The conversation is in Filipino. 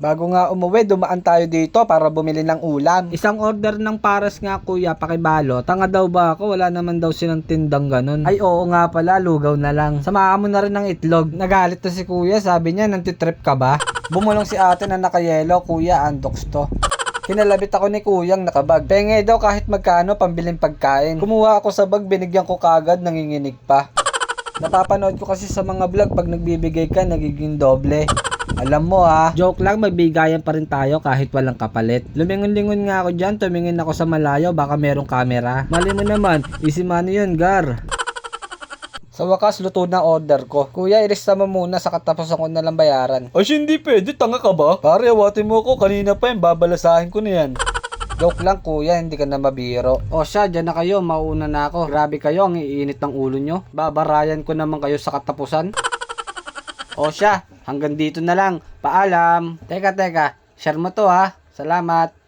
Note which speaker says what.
Speaker 1: Bago nga umuwi, dumaan tayo dito para bumili ng ulam.
Speaker 2: Isang order ng pares nga kuya, pakibalo. Tanga daw ba ako? Wala naman daw silang tindang ganun. Ay oo nga pala, lugaw na lang. Samahan mo na rin ng itlog.
Speaker 1: Nagalit na si kuya, sabi niya, nantitrip ka ba? Bumulong si ate na nakayelo, kuya, andox to. Kinalabit ako ni kuyang nakabag. Penge daw kahit magkano pambiling pagkain. Kumuha ako sa bag, binigyan ko kagad, nanginginig pa. Napapanood ko kasi sa mga vlog, pag nagbibigay ka, nagiging doble. Alam mo ah,
Speaker 2: Joke lang, magbigayan pa rin tayo kahit walang kapalit. Lumingon-lingon nga ako dyan, tumingin ako sa malayo, baka merong camera. Mali mo naman, easy money yun, gar.
Speaker 1: sa wakas luto na order ko. Kuya, ilista mo muna sa katapusan ko na lang bayaran.
Speaker 3: Ay, hindi pwede. Tanga ka ba? Pare, awatin mo ako. Kanina pa yan. Babalasahin ko na yan.
Speaker 1: Joke lang kuya, hindi ka na mabiro.
Speaker 2: O siya, dyan na kayo, mauna na ako. Grabe kayo, ang iinit ng ulo nyo. Babarayan ko naman kayo sa katapusan. O siya, hanggang dito na lang. Paalam. Teka, teka, share mo to ha. Salamat.